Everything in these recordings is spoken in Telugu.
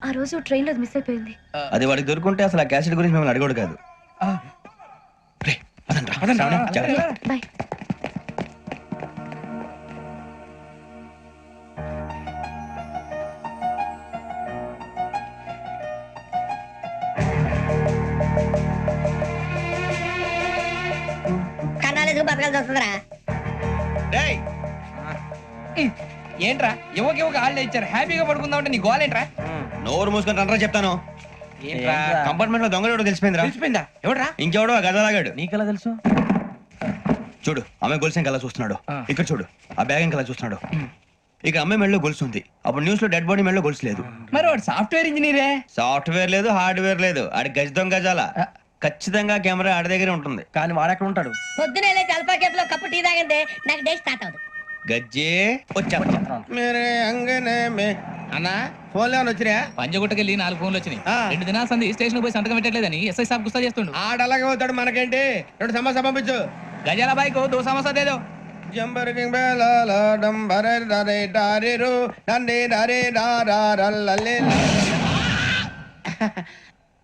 ఆ రోజు ట్రైన్లో మిస్ అయిపోయింది. అది వాడికి దొరుకుంటే అసలు ఆ క్యాసెట్ గురించి మిమ్మల్ని అడగడు కాదు. బాయ్. బతకాల్సి వస్తుందిరా. డేయ్ ఏంట్రా? ఎవరికి ఒక హాలిడే ఇచ్చారు? హ్యాపీగా పడుకుందాం అంటే నీ గోల్ ఏంట్రా నోరు మూసుకొని రండ్రా చెప్తాను. ఏంట్రా? కంపార్ట్మెంట్లో దొంగలు తెలిసిపోయిందిరా. తెలిసిపోయిందా? ఎవడ్రా? ఇంకెవడో ఆ గదలాగాడు నీకెలా తెలుసు? చూడు ఆమె గొలుసు ఇంకలా చూస్తున్నాడు. ఇక్కడ చూడు ఆ బ్యాగ్ ఇంకలా చూస్తున్నాడు. ఇక అమ్మాయి మెడలో గొలుసు ఉంది. అప్పుడు న్యూస్లో డెడ్ బాడీ మెడలో గొలుసు లేదు. మరి వాడు సాఫ్ట్వేర్ ఇంజనీరే సాఫ్ట్వేర్ లేదు హార్డ్వేర్ లేదు. ఆడి గజ దొంగ గజాల. ఖచ్చితంగా కెమెరా ఆడి దగ్గరే ఉంటుంది. కానీ వాడెక్కడ ఉంటాడు? పొద్దునే కేఫ్లో కప్పు టీ తాగిందే నాకు డే స్టార్ట్ అవుతుంది గజ్జే వచ్చా. మేరే అంగనే అన్నా? ఫోన్ లేవని వచ్చినా పంజగుట్టకెళ్ళి నాలుగు ఫోన్లు వచ్చినాయి. రెండు దినాల సంది స్టేషన్ పోయి సంతకం పెట్టలేదని ఎస్ఐ సాబ్ గుస్తా చేస్తుండు. ఆడలాగే పోతాడు మనకేంటి? రెండు సమస్య పంపించు. గజాల బైక్ దో సమస్య దేదో? జంబర్ కింగ్ బేలాల డంబరే డరే డారిరు డండి డరే డారల్లలే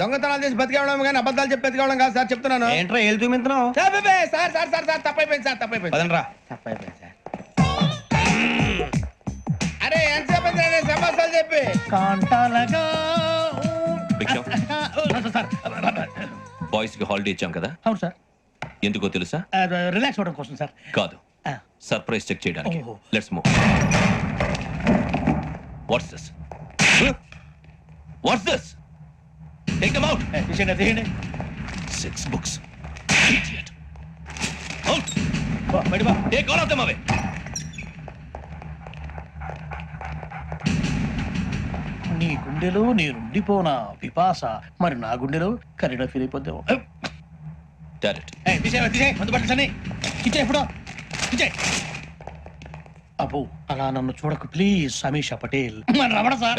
దొంగతనాలు చేసి బతికేవడం కానీ అబద్ధాలు చెప్పి బతికేవడం కాదు సార్ చెప్తున్నాను. ఏంట్రా ఏళ్ళు చూపించినావు? Sir sir sir sir sir తప్పైపోయింది సార్ తప్పైపోయింది. పదండ్రా. తప్పైపోయింది సార్. అరే రా నేను సమాసాలు చెప్పి? భిక్షం. బాయ్స్కి హాలిడే ఇచ్చాం కదా? అవును సార్. ఎందుకో తెలుసా? రిలాక్స్ అవ్వడం కోసం సార్. కాదు. సర్ప్రైజ్ చెక్ చేయడానికి. Let's move what's this what's this take them out తీసేయండి తీయండి సిక్స్ బుక్స్ అవుట్ బయట బా. Take all of them away నీ గుండెలో నేనుండిపోనా పిపాస. మరి నా గుండెలో కరీడా ఫీల్ అయిపోద్దాం డైరెక్ట్ తీసేయ్ తీసేయ్ ముందు పట్టించండి ఇచ్చే ఎప్పుడో ఇచ్చే అబ్బో అలా నన్ను చూడకు ప్లీజ్ సమీషా పటేల్. రమణ సార్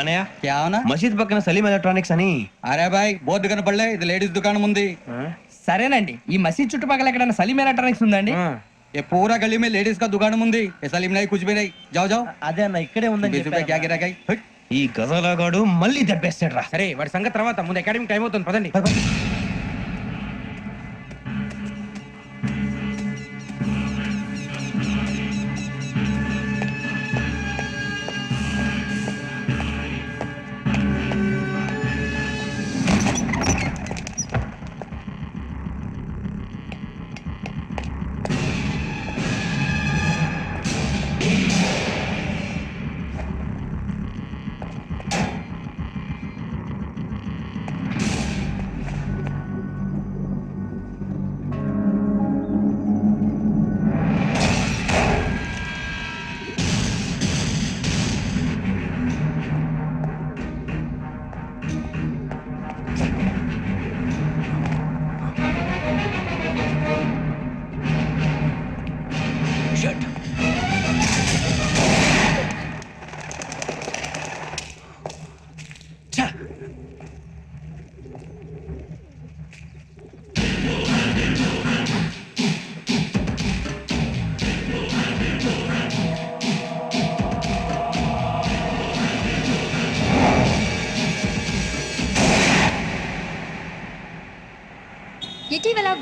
అనయ్య क्या होना మసీద్ పక్కన సలీం ఎలక్ట్రానిక్స్ అని अरे भाई बहुत दुकान पड़ ఇది లేడీస్ దుకాణం ఉంది సరేనండి ఈ మసీద్ చుట్టుపక్కల ఎక్కడైనా సలీం ఎలక్ట్రానిక్స్ ఉందండి ये पूरा गली में लेडीज का दुकान ఉంది ये सलीम नहीं कुछ भी नहीं जाओ जाओ అదే అన్న ఇక్కడే ఉందని बीस रुपए क्या गिरा गई ఈ గజలగాడు మళ్ళీ దెబ్బేస్తాడు రా సరే వాడి సంగతి తర్వాత ముందు అకాడమిక్ టైం అవుతుంది పదండి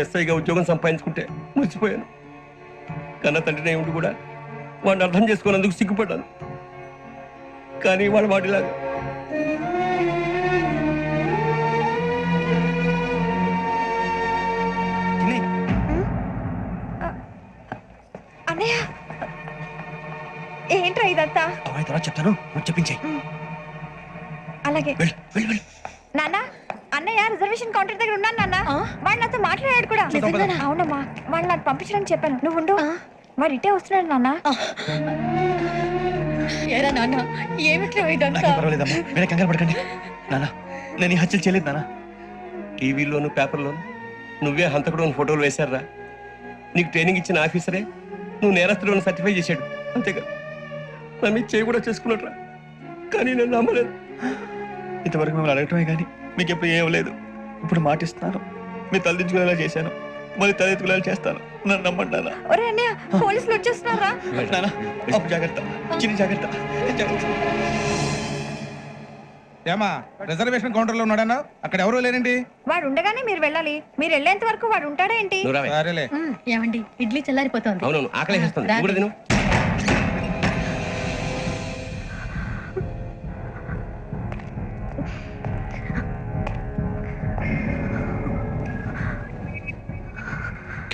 వాడు ఎస్ఐగా ఉద్యోగం సంపాదించుకుంటే మురిసిపోయాను. కన్న తండ్రినే ఉండి కూడా వాడిని అర్థం చేసుకున్నందుకు సిగ్గుపడ్డాను. కానీ వాడు వాడిలాగా అన్నయ్య. ఏంట్రా ఇదంతా? తర్వాత చెప్తాను. నువ్వు చెప్పించే అలాగే. వెళ్ళు వెళ్ళు వెళ్ళు. నాన్న. అన్నయ్య రిజర్వేషన్ కౌంటర్ దగ్గర ఉన్నాను నాన్న. వాడు నాతో మాట్లాడాడు కూడా. అవునమ్మా. వాడు నాకు పంపించడానికి చెప్పాను. నువ్వు ఉండు. వాడు ఇటే వస్తున్నాడు నాన్న. ఏరా నాన్న ఏమిట్రా నాకేం పర్వాలేదమ్మా. మీరే కంగారు పడకండి. నాన్న నేను ఈ హత్యలు చేయలేదు నాన్న. టీవీలోను పేపర్లోను నువ్వే హంతకుడు అని ఫోటోలు వేశారా? నీకు ట్రైనింగ్ ఇచ్చిన ఆఫీసరే నువ్వు నేరస్తులను సర్టిఫై చేశాడు. అంతేగా. నా మీద చేయి కూడా చేసుకున్నట్రా. కానీ నేను నమ్మలేదు. ఇంతవరకు మిమ్మల్ని అడగటమే కానీ మీకు ఎప్పుడు ఏం లేదు ఇప్పుడు మాటిస్తున్నాను. మీరు తలదించుకునేలా చేశాను. మళ్ళీ తలెత్తుకునేలా చేస్తాను. నన్ను నమ్మండి నాన్న. ఒరే అన్నయ్య పోలీసులు వచ్చేస్తున్నారా? నాన్న అప్పు జాగ్రత్త. చిన్న జాగ్రత్త. ఏమా రిజర్వేషన్ కౌంటర్లో ఉన్నాడన్నా? అక్కడ ఎవరు లేనండి వాడు ఉండగానే మీరు వెళ్ళాలి. మీరు వెళ్ళేంత వరకు వాడు ఉంటాడా ఏంటి? సరేలే. ఏమండి ఇడ్లీ చల్లారిపోతుంది. అవునవును ఆకలి వేస్తుంది నువ్వు కూడా తిను.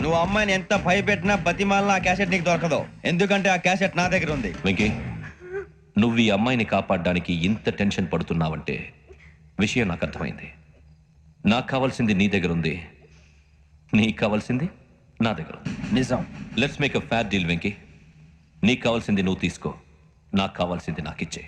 నువ్వు అమ్మాయిని ఎంత భయపెట్టినా బతిమాలినా ఆ క్యాసెట్ నీకు దొరకదు. ఎందుకంటే ఆ క్యాసెట్ నా దగ్గర ఉంది. వెంకీ నువ్వు ఈ అమ్మాయిని కాపాడడానికి ఇంత టెన్షన్ పడుతున్నావంటే విషయం నాకు అర్థమైంది. నాకు కావాల్సింది నీ దగ్గర ఉంది. నీకు కావాల్సింది నా దగ్గర ఉంది. నిజం. Let's make a fair deal Venky. నీకు కావాల్సింది నువ్వు తీసుకో. నాకు కావాల్సింది నాకు ఇచ్చే